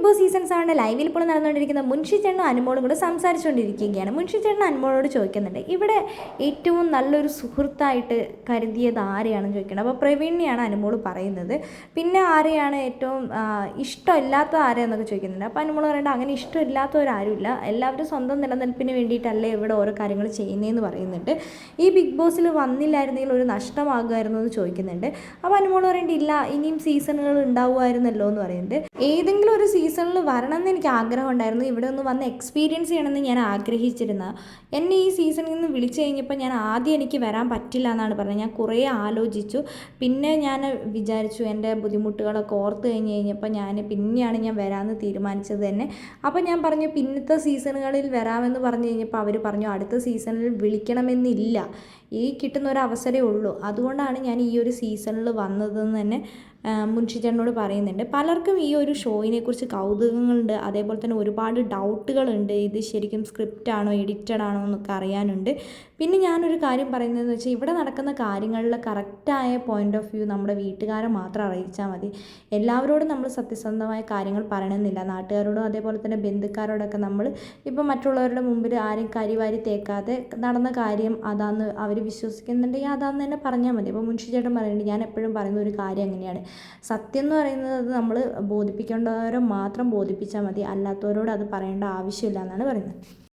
Big boss season സെവന്റെ ലൈവിൽ ഇപ്പോൾ നടന്നുകൊണ്ടിരിക്കുന്ന മുൻഷി ചേട്ടനും അനുമോളും കൂടെ സംസാരിച്ചുകൊണ്ടിരിക്കുകയാണ്. മുൻഷി ചേട്ടൻ അനുമോളോട് ചോദിക്കുന്നുണ്ട് ഇവിടെ ഏറ്റവും നല്ലൊരു സുഹൃത്തായിട്ട് കരുതിയത് ആരെയാണെന്ന് ചോദിക്കുന്നത് അപ്പോൾ പ്രവീണിനെയാണ് അനുമോൾ പറയുന്നത്. പിന്നെ ആരെയാണ് ഏറ്റവും ഇഷ്ടമില്ലാത്ത ആരെയെന്നൊക്കെ ചോദിക്കുന്നുണ്ട്. അപ്പോൾ അനുമോൾ പറയുന്നത് അങ്ങനെ ഇഷ്ടമില്ലാത്തവരാരുമില്ല. എല്ലാവരും സ്വന്തം നിലനിൽപ്പിന് വേണ്ടിയിട്ടല്ലേ ഇവിടെ ഓരോ കാര്യങ്ങൾ ചെയ്യുന്നതെന്ന് പറയുന്നുണ്ട്. ഈ ബിഗ് ബോസിൽ വന്നില്ലായിരുന്നെങ്കിൽ ഒരു നഷ്ടമാകുമായിരുന്നു എന്ന് ചോദിക്കുന്നുണ്ട്. അപ്പോൾ അനുമോൾ പറയേണ്ടി ഇല്ല ഇനിയും സീസണുകൾ ഉണ്ടാവുമായിരുന്നല്ലോ എന്ന് പറയുന്നുണ്ട്. ഏതെങ്കിലും ഒരു സീസണിൽ വരണം എന്ന് എനിക്ക് ആഗ്രഹം ഉണ്ടായിരുന്നു ഇവിടെ ഒന്ന് വന്ന് എക്സ്പീരിയൻസ് ചെയ്യണമെന്ന് ഞാൻ ആഗ്രഹിച്ചിരുന്ന. എന്നെ ഈ സീസണിൽ നിന്ന് വിളിച്ചു കഴിഞ്ഞപ്പോൾ ഞാൻ ആദ്യം എനിക്ക് വരാൻ പറ്റില്ല എന്നാണ് പറഞ്ഞത്. ഞാൻ കുറേ ആലോചിച്ചു. പിന്നെ ഞാൻ വിചാരിച്ചു എന്റെ ബുദ്ധിമുട്ടുകളൊക്കെ ഓർത്ത് കഴിഞ്ഞ് കഴിഞ്ഞപ്പോൾ ഞാൻ പിന്നെയാണ് ഞാൻ വരാമെന്ന് തീരുമാനിച്ചത് തന്നെ. അപ്പോൾ ഞാൻ പറഞ്ഞു പിന്നത്തെ സീസണുകളിൽ വരാമെന്ന് പറഞ്ഞു കഴിഞ്ഞപ്പോൾ അവർ പറഞ്ഞു അടുത്ത സീസണിൽ വിളിക്കണമെന്നില്ല. ഈ കിട്ടുന്ന ഒരു അവസരമേ ഉള്ളൂ. അതുകൊണ്ടാണ് ഞാൻ ഈ ഒരു സീസണിൽ വന്നതെന്ന് തന്നെ ആ, മുൻഷി ചേട്ടനോട് പറയുന്നുണ്ട്. പലർക്കും ഈ ഒരു ഷോയിനെ കുറിച്ച് കൗതുകങ്ങളുണ്ട്. അതേപോലെ തന്നെ ഒരുപാട് ഡൗട്ടുകളുണ്ട്. ഇത് ശരിക്കും സ്ക്രിപ്റ്റ് ആണോ എഡിറ്റഡ് ആണോ എന്നൊക്കെ അറിയാനുണ്ട്. പിന്നെ ഞാനൊരു കാര്യം പറയുന്നതെന്ന് വെച്ചാൽ ഇവിടെ നടക്കുന്ന കാര്യങ്ങളിൽ കറക്റ്റായ പോയിന്റ് ഓഫ് വ്യൂ നമ്മുടെ വീട്ടുകാരെ മാത്രം അറിയിച്ചാൽ മതി. എല്ലാവരോടും നമ്മൾ സത്യസന്ധമായ കാര്യങ്ങൾ പറയണമെന്നില്ല. നാട്ടുകാരോടും അതേപോലെ തന്നെ ബന്ധുക്കാരോടൊക്കെ നമ്മൾ ഇപ്പം മറ്റുള്ളവരുടെ മുമ്പിൽ ആരും കരിവാരി തേക്കാതെ നടന്ന കാര്യം അതാന്ന് അവർ വിശ്വസിക്കുന്നുണ്ടെങ്കിൽ അതാന്ന് തന്നെ പറഞ്ഞാൽ മതി. അപ്പോൾ മുൻഷി ചേട്ടൻ പറയുന്നുണ്ട് ഞാൻ എപ്പോഴും പറയുന്ന ഒരു കാര്യം അങ്ങനെയാണ്. സത്യം എന്ന് പറയുന്നത് അത് നമ്മൾ ബോധിപ്പിക്കേണ്ടവരെ മാത്രം ബോധിപ്പിച്ചാൽ മതി. അല്ലാത്തവരോട് അത് പറയേണ്ട ആവശ്യമില്ല എന്നാണ് പറയുന്നത്.